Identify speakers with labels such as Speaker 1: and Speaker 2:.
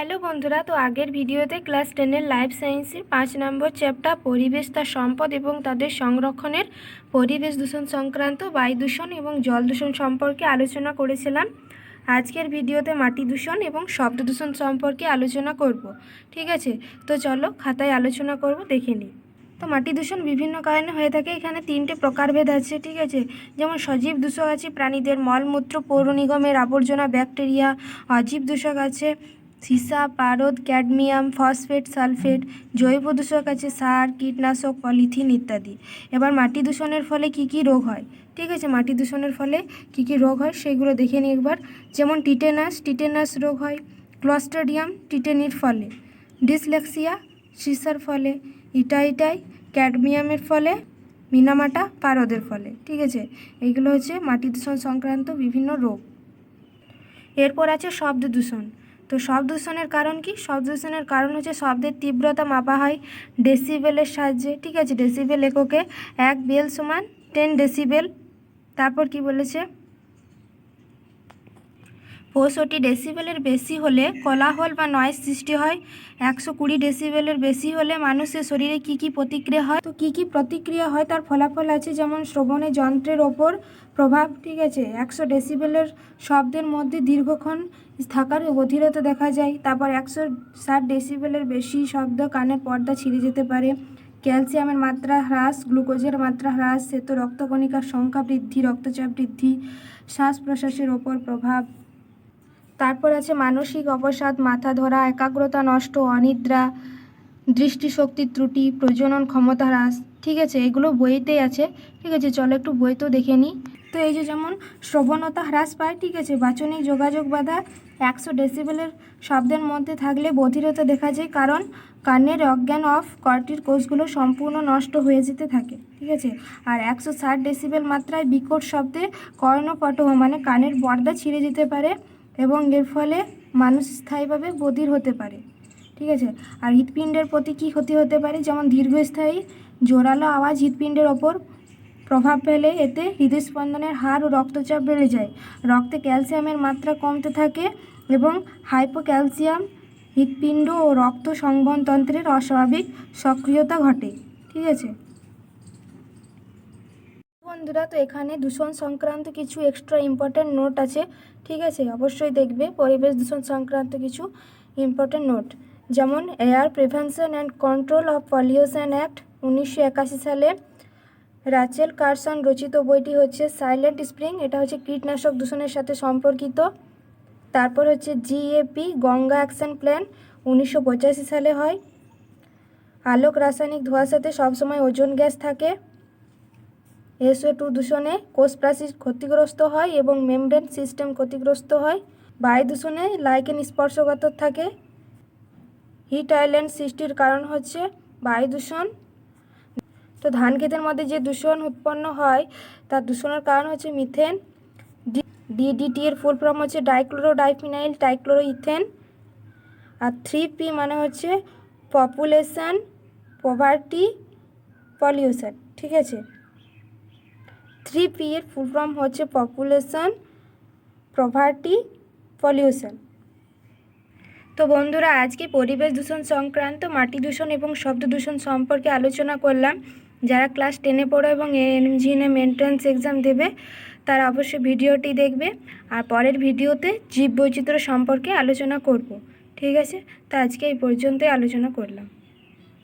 Speaker 1: Hello বন্ধুরা, তো আগের ভিডিওতে ক্লাস টেনের লাইফ সায়েন্সের পাঁচ নম্বর চ্যাপ্টার, পরিবেশ, তার সম্পদ এবং তাদের সংরক্ষণের পরিবেশ দূষণ সংক্রান্ত বায়ু দূষণ এবং জল দূষণ সম্পর্কে আলোচনা করেছিলাম। আজকের ভিডিওতে মাটি দূষণ এবং শব্দ দূষণ সম্পর্কে আলোচনা করব, ঠিক আছে? তো চলো খাতায় আলোচনা করব, দেখে নিই। তো মাটি দূষণ বিভিন্ন কারণে হয়ে থাকে, এখানে তিনটে প্রকারভেদ আছে, ঠিক আছে? যেমন সজীব দূষক আছে, প্রাণীদের মলমূত্র, পৌর নিগমের আবর্জনা, ব্যাকটেরিয়া, অজীব দূষক আছে সীসা, পারদ, ক্যাডমিয়াম, ফসফেট, সালফেট, জৈব দূষক আছে, সার, কীটনাশক, পলিথিন ইত্যাদি। এবার মাটি দূষণের ফলে কি কি রোগ হয়? ঠিক আছে, মাটি দূষণের ফলে কি কি রোগ হয় সেগুলো দেখে নিই একবার। যেমন টিটেনাস টিটেনাস রোগ হয় ক্লস্ট্রিডিয়াম টিটেনির ফলে। ডিসলেক্সিয়া, সিসার ফলে। ইটাইটাই, ক্যাডমিয়ামের ফলে। মিনামাটা, পারদের ফলে। ঠিক আছে এইগুলো হচ্ছে মাটি দূষণ সংক্রান্ত বিভিন্ন রোগ। এরপর আছে শব্দ দূষণ। তো শব্দ দূষণের কারণ কি? শব্দ দূষণের কারণ হচ্ছে শব্দের তীব্রতা মাপা হয় ডেসিবেলের সাহায্যে, ঠিক আছে? ডেসিবেল এককে এক বেল সমান টেন ডেসিবেল তারপর কি বলেছে? পঁয়ষট্টি ডেসিবেলের বেশি হলে কোলাহল বা নয়েজ সৃষ্টি হয়। একশো কুড়ি ডেসিবেলের বেশি হলে মানুষের শরীরে কি কি প্রতিক্রিয়া হয়? তো কি কি প্রতিক্রিয়া হয়? তার ফলাফল আছে যেমন শ্রবণে যন্ত্রের ওপর প্রভাব, ঠিক আছে? একশো ডেসিবেলের শব্দের মধ্যে দীর্ঘক্ষণ থাকার বধিরতা দেখা যায়। তারপর একশো ষাট ডেসিবেলের বেশি শব্দ কানের পর্দা ছিঁড়ে যেতে পারে। ক্যালসিয়ামের মাত্রা হ্রাস, গ্লুকোজের মাত্রা হ্রাস শ্বেত রক্তকণিকার সংখ্যা বৃদ্ধি, রক্তচাপ বৃদ্ধি, শ্বাস প্রশ্বাসের ওপর প্রভাব তারপর আছে মানসিক অবসাদ, মাথা ধরা, একাগ্রতা নষ্ট, অনিদ্রা দৃষ্টিশক্তির ত্রুটি, প্রজনন ক্ষমতা হ্রাস, ঠিক আছে? এগুলো বইতেই আছে, ঠিক আছে? চলো একটু বইতেও দেখে নিই। তো এই যে যেমন শ্রবণতা হ্রাস পায়, ঠিক আছে? বাচনিক যোগাযোগ বাধা একশো ডেসিবেলের শব্দের মধ্যে থাকলে বধিরতা দেখা যায়, কারণ কানের অজ্ঞান অফ কর্টির কোষগুলো সম্পূর্ণ নষ্ট হয়ে যেতে থাকে, ঠিক আছে? আর একশো ষাট ডেসিবেল মাত্রায় বিকট শব্দে কর্ণপটহ মানে কানের পর্দা ছিঁড়ে যেতে পারে। এবং এর ফলে মানুষ স্থায়ীভাবে বধির হতে পারে। ঠিক আছে? আর হৃৎপিণ্ডের প্রতি কী ক্ষতি হতে পারে? যেমন দীর্ঘস্থায়ী জোরালো আওয়াজ হৃৎপিণ্ডের ওপর প্রভাব ফেলে, এতে হৃদস্পন্দনের হার ও রক্তচাপ বেড়ে যায়। রক্তে ক্যালসিয়ামের মাত্রা কমতে থাকে এবং হাইপোক্যালসিয়াম হৃৎপিণ্ড ও রক্ত সংবহনতন্ত্রের অস্বাভাবিক সক্রিয়তা ঘটে। ঠিক আছে? বন্ধুরা, তো এখানে দূষণ সংক্রান্ত কিছু এক্সট্রা ইম্পর্ট্যান্ট নোট আছে। ঠিক আছে, অবশ্যই দেখবে। পরিবেশ দূষণ সংক্রান্ত কিছু ইম্পর্ট্যান্ট নোট যেমন air prevention and control of pollution act উনিশশো একাশি সালে রাচেল কারসন রচিত বইটি হচ্ছে সাইলেন্ট স্প্রিং এটা হচ্ছে কীটনাশক দূষণের সাথে সম্পর্কিত। তারপর হচ্ছে জিএপি গঙ্গা অ্যাকশন প্ল্যান উনিশশো পঁচাশি সালে হয়। আলোক রাসায়নিক ধোঁয়ার সাথে সবসময় ওজন গ্যাস থাকে। এসও টু দূষণে কোষ প্রাচীর ক্ষতিগ্রস্ত হয় এবং মেমব্রেন সিস্টেম ক্ষতিগ্রস্ত হয়। বায়ু দূষণে লাইকেন স্পর্শগত থাকে। হিট আইল্যান্ড সৃষ্টির কারণ হচ্ছে বায়ু দূষণ। তো ধান ক্ষেতের মধ্যে যে দূষণ উৎপন্ন হয়, তার দূষণের কারণ হচ্ছে মিথেন। ডিডিটি এর ফুল ফর্ম হচ্ছে ডাইক্লোরো ডাইফিনাইল ডাইক্লোরো ইথেন আর থ্রি পি মানে হচ্ছে পপুলেশন, পভার্টি, পলিউশন, ঠিক আছে? থ্রি পি এর ফুল ফর্ম হচ্ছে পপুলেশন, প্রভার্টি, পলিউশন। তো বন্ধুরা, আজকে পরিবেশ দূষণ সংক্রান্ত, মাটি দূষণ এবং শব্দ দূষণ সম্পর্কে আলোচনা করলাম। যারা ক্লাস টেনে পড়ো এবং এনজিএনএম এন্ট্রান্স এক্সাম দেবে, তারা অবশ্যই ভিডিওটি দেখবে। আর পরের ভিডিওতে জীব বৈচিত্র্য সম্পর্কে আলোচনা করব। ঠিক আছে? তো আজকে এই পর্যন্তই আলোচনা করলাম।